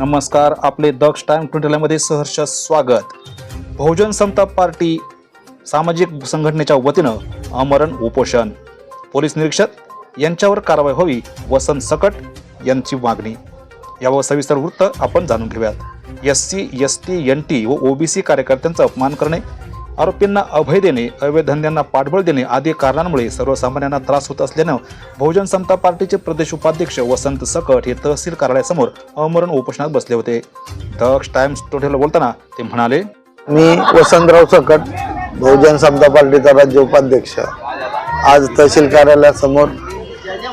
नमस्कार आपले दक्ष टाइम ट्विटरमध्ये सहर्ष स्वागत. बहुजन समता पार्टी सामाजिक संघटनेच्या वतीनं आमरण उपोषण. पोलीस निरीक्षक यांच्यावर कारवाई व्हावी वसंत सकट यांची मागणी. यावर सविस्तर वृत्त आपण जाणून घेऊयात. S C S T N T व ओबीसी कार्यकर्त्यांचा अपमान करणे आरोपींना अभय देणे अवैध धंद्यांना पाठबळ देणे आदी कारणांमुळे सर्वसामान्यांना त्रास होत असल्यानं बहुजन समता पार्टीचे प्रदेश उपाध्यक्ष वसंत सकट हे तहसील कार्यालयासमोर अमरण उपोषणात बसले होते. दक्ष टाइम्स टोटेला बोलताना ते म्हणाले मी वसंतराव सकट बहुजन समता पार्टीचा राज्य उपाध्यक्ष. आज तहसील कार्यालयासमोर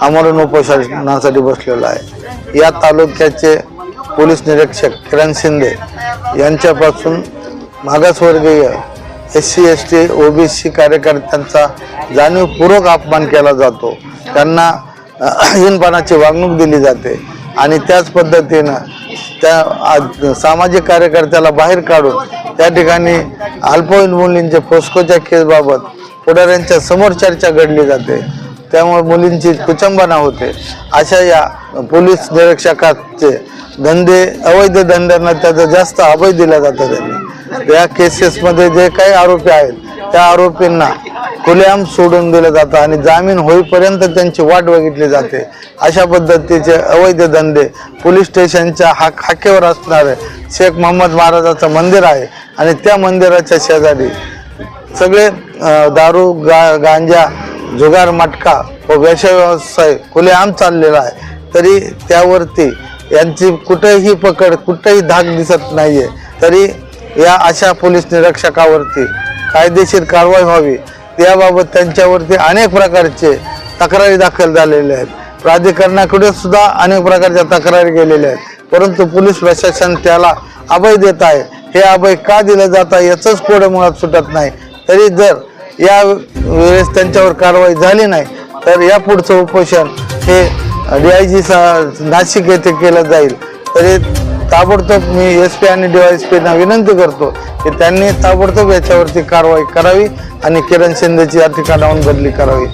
आमरण उपोषणासाठी बसलेलो आहे. या तालुक्याचे पोलीस निरीक्षक किरण शिंदे यांच्यापासून मागासवर्गीय S C S T OBC कार्यकर्त्यांचा जाणीवपूर्वक अपमान केला जातो. त्यांना हीनपणाची वागणूक दिली जाते. आणि त्याच पद्धतीनं त्या सामाजिक कार्यकर्त्याला बाहेर काढून त्या ठिकाणी अल्पवयीन मुलींच्या फोस्कोच्या केसबाबत पुढाऱ्यांच्या समोर चर्चा घडली जाते. त्यामुळे मुलींची कुचंबना होते. अशा या पोलीस निरीक्षकाचे धंदे अवैध धंद्यांना त्याचा जास्त अभय दिला जातो त्यांनी. या केसेसमध्ये जे काही आरोपी आहेत त्या आरोपींना खुलेआम सोडून दिलं जातं आणि जामीन होईपर्यंत त्यांची वाट बघितली जाते. अशा पद्धतीचे अवैध धंदे पोलीस स्टेशनच्या हा खाकेवर असणारे शेख मोहम्मद महाराजाचं मंदिर आहे आणि त्या मंदिराच्या शेजारी सगळे दारू गा गांजा जुगार मटका व व्यवसाय व्यवसाय खुलेआम चाललेला आहे. तरी त्यावरती यांची कुठेही पकड कुठेही धाक दिसत नाहीये. तरी या अशा पोलीस निरीक्षकावरती कायदेशीर कारवाई व्हावी. याबाबत त्यांच्यावरती अनेक प्रकारचे तक्रारी दाखल झालेल्या आहेत. प्राधिकरणाकडे सुद्धा अनेक प्रकारच्या तक्रारी गेलेल्या आहेत. परंतु पोलीस प्रशासन त्याला अभय देत आहे. हे अभय का दिलं जात आहे याचंच पुढे मुळात सुटत नाही. तरी जर या वेळेस त्यांच्यावर कारवाई झाली नाही तर या पुढचं उपोषण हे डी आय जी सा नाशिक येथे केलं जाईल. तरी ताबडतोब मी एस पी आणि डीवायएसपीना विनंती करतो की त्यांनी ताबडतोब याच्यावरती कारवाई करावी आणि किरण शिंदेची या ठिकाणाहून बदली करावी.